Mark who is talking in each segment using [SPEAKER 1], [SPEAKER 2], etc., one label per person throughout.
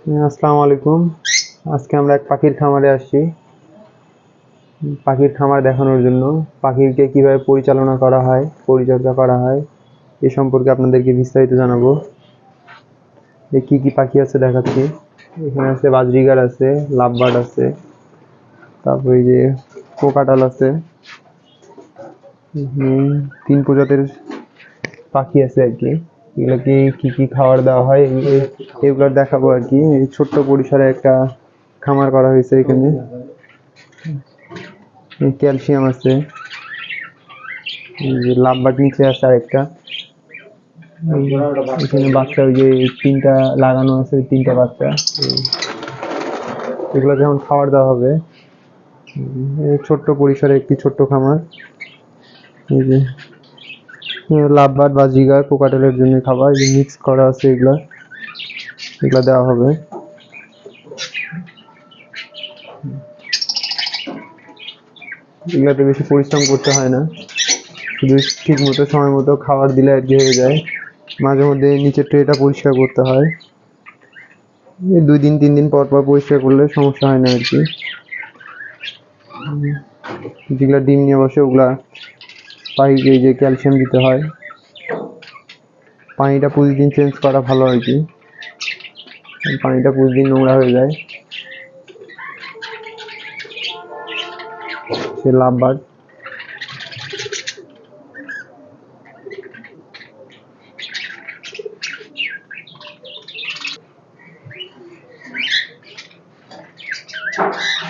[SPEAKER 1] আসসালামু আলাইকুম। আজকে আমরা এক পাখির খামারে আসছি। পাখির খামার দেখানোর জন্য। পাখিকে কীভাবে পরিচালনা করা হয়, পরিচর্যা করা হয়, এ সম্পর্কে আপনাদেরকে বিস্তারিত জানাব। এ কী কী পাখি আছে দেখাচ্ছি। এখানে আছে বাজরিগার আছে, লাভবার্ড আছে, তারপরে যে কোকাটাল আছে। তিন প্রজাতির পাখি আছে আর কি। এগুলোকে কি কি খাবার দেওয়া হয় এগুলো- দেখাবো আর কি। ছোট্ট পরিসরে একটা খামার করা হয়েছে এখানে। ক্যালসিয়াম আছে। যে নিচে আছে আরেকটা। এখানে বাচ্চা ওই যে তিনটা লাগানো আছে, তিনটা বাচ্চা। এগুলো যখন খাবার দেওয়া হবে ছোট্ট পরিসরে একটি ছোট্ট খামার। এই যে লাভবাট বা জিগার কোকাটেলের জন্য খাবার মিক্স করা আছে এগুলা এগুলা দেওয়া হবে। এগুলাতে বেশি পরিশ্রম করতে হয় না। শুধু ঠিক মতো সময় মতো খাবার দিলে আর কি হয়ে যায়। মাঝে মধ্যে নিচের ট্রেটা পরিষ্কার করতে হয়। দুই দিন, তিন দিন পর পর পরিষ্কার করলে সমস্যা হয় না আর কি। যেগুলা ডিম নিয়ে বসে ওগুলা পাখিকে যে ক্যালসিয়াম দিতে হয়। পানিটা প্রতিদিন চেঞ্জ করা ভালো আর কি। পানিটা প্রতিদিন নোংরা হয়ে যায়। সে লাভবার্ড রাজ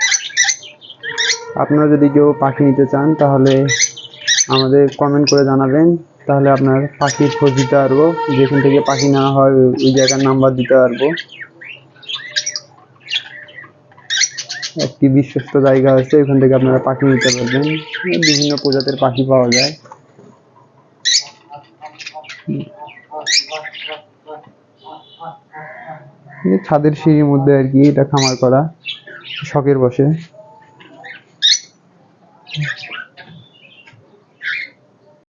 [SPEAKER 1] আপনারা যদি কেউ পাখি নিতে চান, তাহলে আমাদের কমেন্ট করে জানাবেন। তাহলে আপনার পাখির খোঁজ দিতে পারব। যেখান থেকে পাখি নেওয়া হয়, ওই- ওই জায়গার নাম্বার দিতে পারব। একটি বিশ্বস্ত জায়গা আছে, ওখান থেকে আপনারা পাখি নিতে পারবেন। বিভিন্ন প্রজাতির পাখি পাওয়া যায়। ছাদের সিঁড়ির মধ্যে আর কি এটা খামার করা, শখের বসে। Thank you.